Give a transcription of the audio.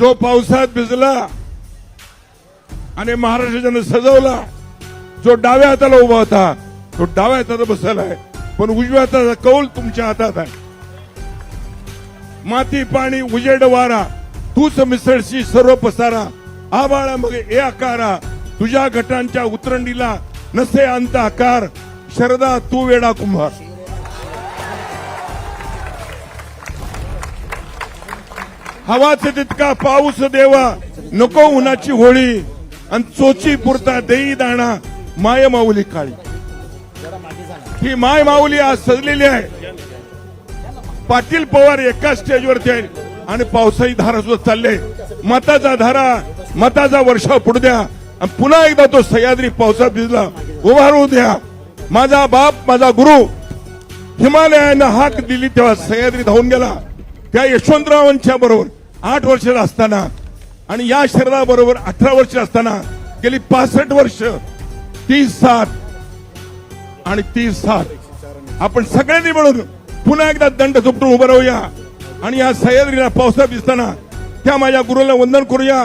जो पावसात भिजला आणि महाराष्ट्राच्यानं सजवला जो डाव्या हाताला उभा होता तो डाव्या हाताला बसलाय पण उजव्या हाताचा कौल तुमच्या हातात आहे. माती पाणी उजेड वारा तूच मिसळशी सर्व पसारा आबाळा मग ए आकारा तुझ्या घटांच्या उतरंडीला नसे अंत आकार शरदा तू वेडा कुंभार. हवाच तितका पाऊस देवा नको उन्हाची होळी. आणि चोची पुरता देई दाणा माय माऊली काळी. ही माय माऊली आज सजलेली आहे. पाटील पवार एका स्टेजवरती आहे आणि पावसाची धारा सुद्धा चालले. मताचा धारा मताचा वर्षाव पडू द्या. आणि पुन्हा एकदा तो सह्याद्री पावसात भिजला. उभा द्या. माझा बाप माझा गुरु हिमालयानं हाक दिली तेव्हा सह्याद्री धावून गेला. त्या यशवंतरावांच्या बरोबर आठ वर्षाचा असताना आणि या शरीराबरोबर अठरा वर्ष असताना गेली पासष्ट वर्ष तीस सात आणि तीस सात. आपण सगळ्यांनी मिळून पुन्हा एकदा दंड झुपटून उभं राहूया. आणि या सह्याद्रीला पावसात दिसताना त्या माझ्या गुरुला वंदन करूया.